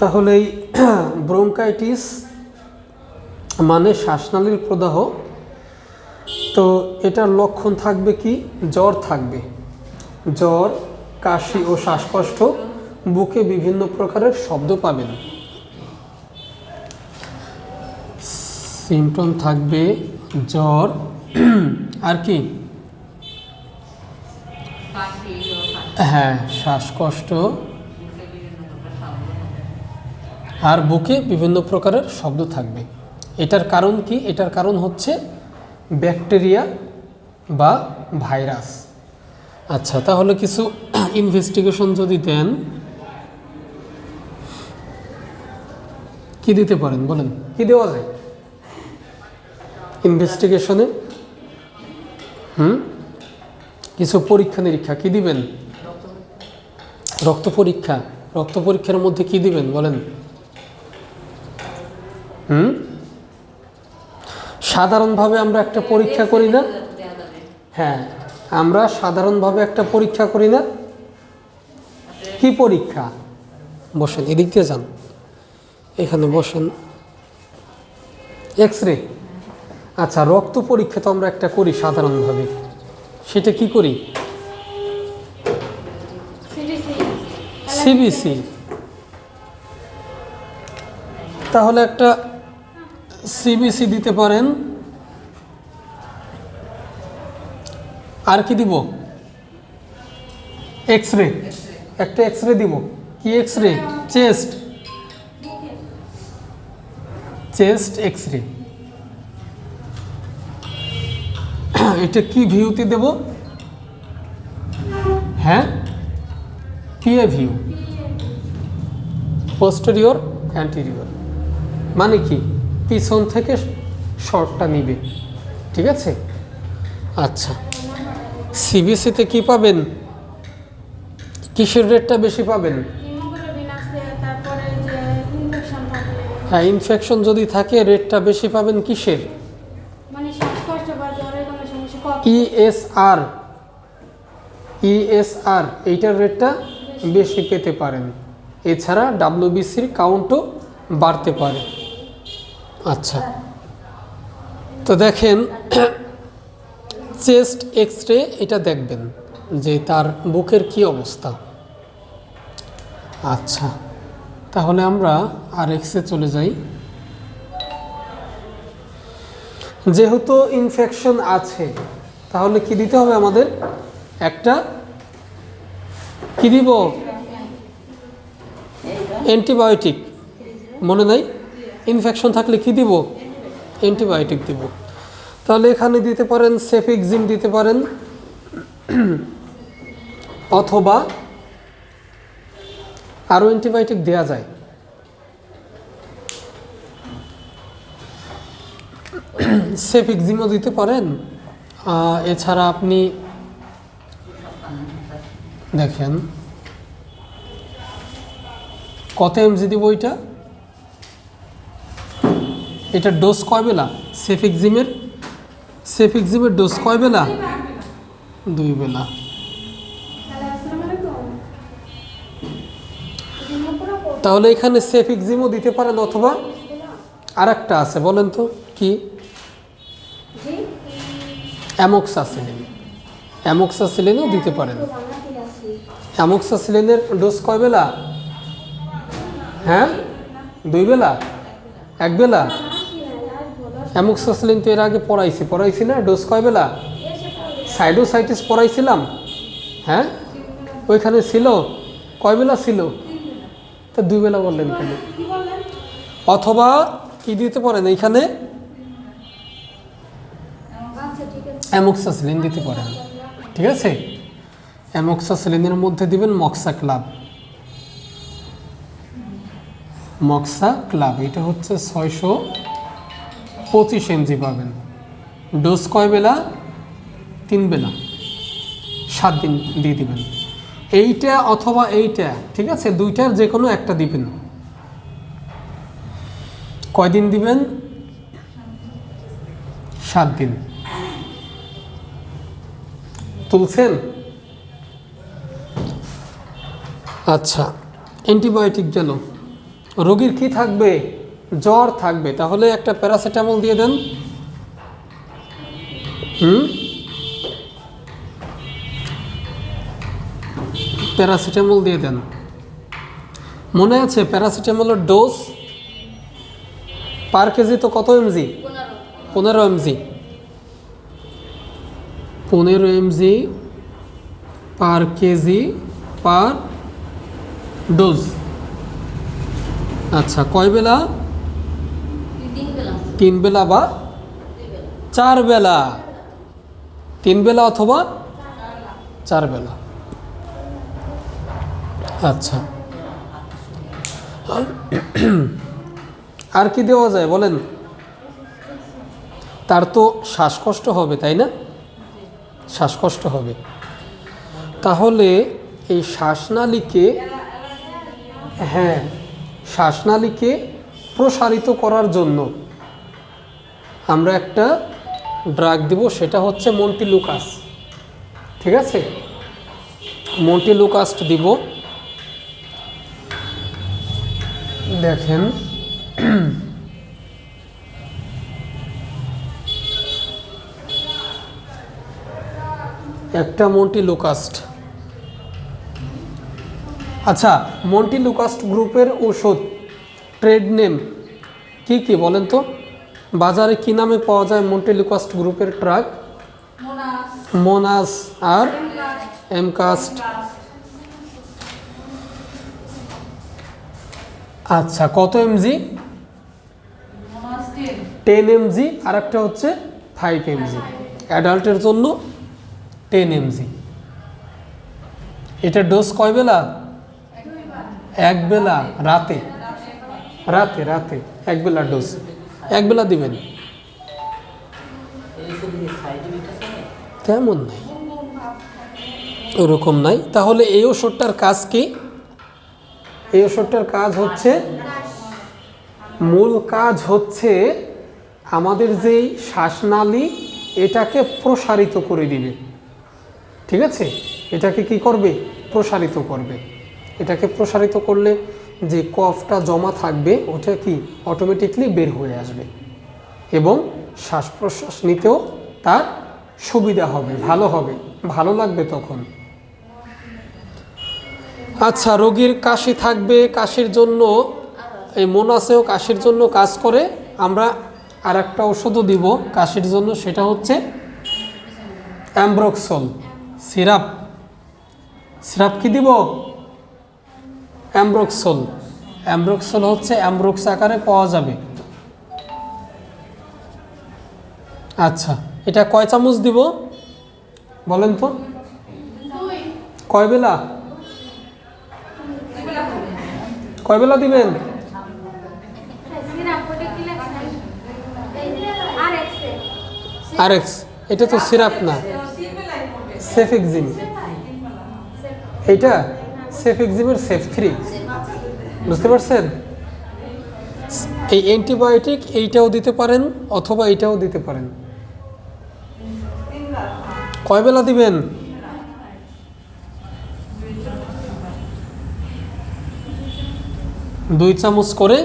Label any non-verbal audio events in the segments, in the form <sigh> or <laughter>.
তাহলে এই <clears throat> ব্রোঙ্কাইটিস মানে শ্বাসনালীর প্রদাহ। তো এটার লক্ষণ থাকবে কি? জ্বর থাকবে। জ্বর কাশি ও শ্বাসকষ্ট বুকে বিভিন্ন প্রকারের শব্দ পাবেন। সিমটম থাকবে জ্বর। <clears throat> আর কি? হ্যাঁ শ্বাসকষ্ট আর বুকে বিভিন্ন প্রকারের শব্দ থাকবে। এটার কারণ কি? এটার কারণ হচ্ছে ব্যাকটেরিয়া বা ভাইরাস। আচ্ছা তাহলে কিছু ইনভেস্টিগেশন যদি দেন কি দিতে পারেন বলেন? কি দেওয়া যায়? ইনভেস্টিগেশনে? হুম? কিছু পরীক্ষা নিরীক্ষা কি দিবেন? রক্ত পরীক্ষা। রক্ত পরীক্ষার মধ্যে কি দিবেন বলেন? হুম? সাধারণভাবে আমরা একটা পরীক্ষা করি না। হ্যাঁ আমরা সাধারণভাবে একটা পরীক্ষা করি না। কি পরীক্ষা? বসেন এদিক দিয়ে যান। এখানে বসেন। এক্স রে আচ্ছা রক্ত পরীক্ষা তো আমরা একটা করি সাধারণভাবে। সেটা কি করি? সিবিসি তাহলে একটা সিবিসি দিতে পারেন। আর কি দিব? এক্স রে একটা এক্স রে দিব। কি X ray chest chest X ray এটা কি ভিউতে দেব? হ্যাঁ? পিএ ভিউ পোস্টেরিয়র অ্যান্টেরিয়র মানে কি? পিছন থেকে শর্টটা নিবে। ঠিক আছে? আচ্ছা। সিবিসিতে কি পাবেন? কিসের রেটটা বেশি পাবেন? হ্যাঁ ইনফেকশন যদি থাকে, রেটটা বেশি পাবেন কিসের? সমস্যা কফ ইএসআর ইএসআর এইটার রেটটা বেশি পেতে পারেন। এছাড়া ডাব্লিউবিসির কাউন্টও বাড়তে পারে। আচ্ছা। তো দেখেন, চেস্ট এক্স রে এটা দেখবেন যে তার বুকের কি অবস্থা। আচ্ছা তাহলে আমরা আর এক্সে চলে যাই। যেহেতু ইনফেকশন আছে, তাহলে কি দিতে হবে আমাদের? একটা কি দিব? অ্যান্টিবায়োটিক মনে নাই? ইনফেকশন থাকলে কি দিব? অ্যান্টিবায়োটিক দিব। তাহলে এখানে দিতে পারেন সেফিক্সিম দিতে পারেন। অথবা আরও অ্যান্টিবায়োটিক দেওয়া যায়। সেফিক্সিমও দিতে পারেন। এছাড়া আপনি দেখেন, কত এমজি দিব ওইটা এটা ডোজ কয় বেলা? সেফিক্সিমের সেফিক্সিমের ডোজ কয় বেলা? দুই বেলা। তাহলে এখানে সেফিক্সিমও দিতে পারেন অথবা আর একটা আছে, বলেন তো, কি? অ্যামোক্সাসিলিন। অ্যামোক্সাসিলিনও দিতে পারেন। অ্যামোক্সাসিলিনের ডোজ কয় বেলা? হ্যাঁ? দুই বেলা? এক বেলা? অ্যামোক্সাসিলিন তো এর আগে পড়াইছি। পড়াইছি না? ডোজ কয় বেলা? সাইডোসাইটিস পড়াইছিলাম। হ্যাঁ? ওইখানে ছিল। কয় বেলা ছিল? তা দুই বেলা বললেন কেন? অথবা কি দিতে পারেন এইখানে? অ্যামোক্সাসিলিন দিতে পারেন। ঠিক আছে? অ্যামোক্সাসিলিনের মধ্যে দিবেন মক্সা ক্লাব। মক্সা ক্লাব, এটা হচ্ছে ছয়শো পঁচিশ এমজি পাবেন। ডোজ কয় বেলা? তিন বেলা। সাত দিন দিয়ে দিবেন। এইটা অথবা এইটা, ঠিক আছে? দুইটার যে কোনো একটা দিবেন। কয়দিন দিবেন? সাত দিন। তুলছেন? আচ্ছা অ্যান্টিবায়োটিক গেল রোগীর কি থাকবে? জ্বর থাকবে, তাহলে একটা প্যারাসিটামল দিয়ে দেন। হুম? প্যারাসিটামল দিয়ে দেন। মনে আছে প্যারাসিটামলের ডোজ? পার কেজি তো কত এমজি? পনেরো এমজি। পনেরো mg per kg per dose. আচ্ছা কয় বেলা? তিন বেলা বা চার বেলা তিন বেলা অথবা চার বেলা আচ্ছা। আর কি দেওয়া যায় বলেন? তার তো শ্বাসকষ্ট হবে, তাই না? শ্বাসকষ্ট হবে। তাহলে এই শ্বাসনালীকে হ্যাঁ শ্বাসনালীকে প্রসারিত করার জন্য আমরা একটা ড্রাগ দিব, সেটা হচ্ছে মন্টিলুকাস ঠিক আছে? মন্টিলুকাস্ট দিব। দেখেন। একটা মন্টি লুকাস্ট আচ্ছা মন্টি লুকাস্ট গ্রুপের ওষুধ ট্রেড নেম কি কি বলেন তো? বাজারে কি নামে পাওয়া যায় মন্টেলিকাস্ট গ্রুপের ট্রাক? মোনাস আর এমকাস্ট। আচ্ছা কত এমজি? টেন এমজি আর একটা হচ্ছে ফাইভ এমজি। অ্যাডাল্টের জন্য টেন এমজি। এটা ডোজ কয় বেলা? এক বেলা, রাতে। রাতে রাতে, এক বেলা ডোজ। এক বেলা দিবেন। তেমন নাই। ওরকম নাই। তাহলে এই ওষুধটার কাজ কি? এই ওষুধটার কাজ হচ্ছে, মূল কাজ হচ্ছে আমাদের যেই শ্বাসনালী, এটাকে প্রসারিত করে দিবে। ঠিক আছে? এটাকে কি করবে? প্রসারিত করবে। এটাকে প্রসারিত করলে যে কফটা জমা থাকবে, ওটা কি অটোমেটিকলি বের হয়ে আসবে এবং শ্বাস প্রশ্বাস নিতেও তার সুবিধা হবে, ভালো হবে, ভালো লাগবে তখন। আচ্ছা রোগীর কাশি থাকবে, কাশির জন্য, এই মোনাসেও কাশির জন্য কাজ করে, আমরা আর একটা ওষুধও দিব, কাশির জন্য, সেটা হচ্ছে অ্যাম্ব্রক্সল, সিরাপ। সিরাপ কি দিব? অ্যাম্ব্রক্সল। অ্যাম্ব্রক্সল হচ্ছে অ্যাম্ব্রক্স আকারে পাওয়া যাবে। আচ্ছা এটা কয় চামচ দিব? বলেন তো। কয় বেলা? কয় বেলা দিবেন? আর এক্স, এটা তো সিরাপ না। সেফেক্সিম এইটা? সেফেক্সিমের সেফ থ্রি। বুঝতে পারছেন? এই অ্যান্টিবায়োটিক এইটাও দিতে পারেন অথবা এইটাও দিতে পারেন। কয় বেলা দিবেন? দুই চামচ করে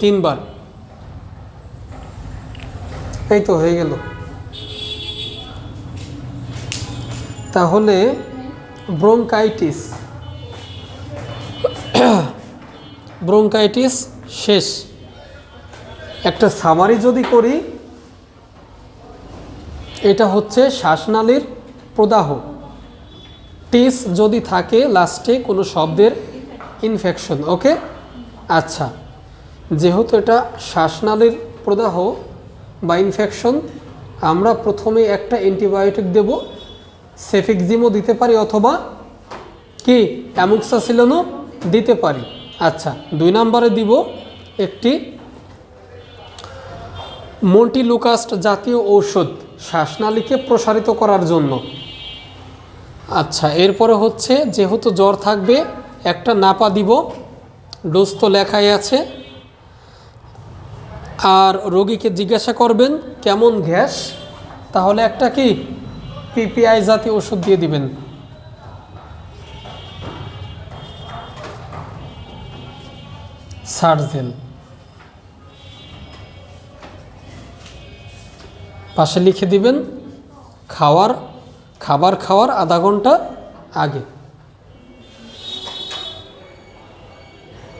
তিনবার। এই তো হয়ে গেল। তাহলে ব্রোঙ্কাইটিস। ব্রোঙ্কাইটিস শেষ। একটা সামারি যদি করি, এটা হচ্ছে শ্বাসনালীর প্রদাহ। টিস যদি থাকে লাস্টে কোনো শব্দের ইনফেকশন ওকে আচ্ছা যেহেতু এটা শ্বাসনালীর প্রদাহ বা ইনফেকশন আমরা প্রথমে একটা অ্যান্টিবায়োটিক দেব সেফিক্সিমও দিতে পারি অথবা কি? অ্যামুক্সাসিলনও দিতে পারি। আচ্ছা দুই নম্বরে দিব একটি মন্টিলুকাস্ট জাতীয় ঔষধ শ্বাসনালীকে প্রসারিত করার জন্য। আচ্ছা এরপরে হচ্ছে যেহেতু জ্বর থাকবে, একটা নাপা দিব, ডোজ তো লেখাই আছে। আর রোগীকে জিজ্ঞাসা করবেন, কেমন গ্যাস? তাহলে একটা কি? পিপিআই জাতীয় ওষুধ দিয়ে দিবেন। সার্জেল। পাশে লিখে দিবেন খাওয়ার খাবার খাওয়ার আধা ঘণ্টা আগে।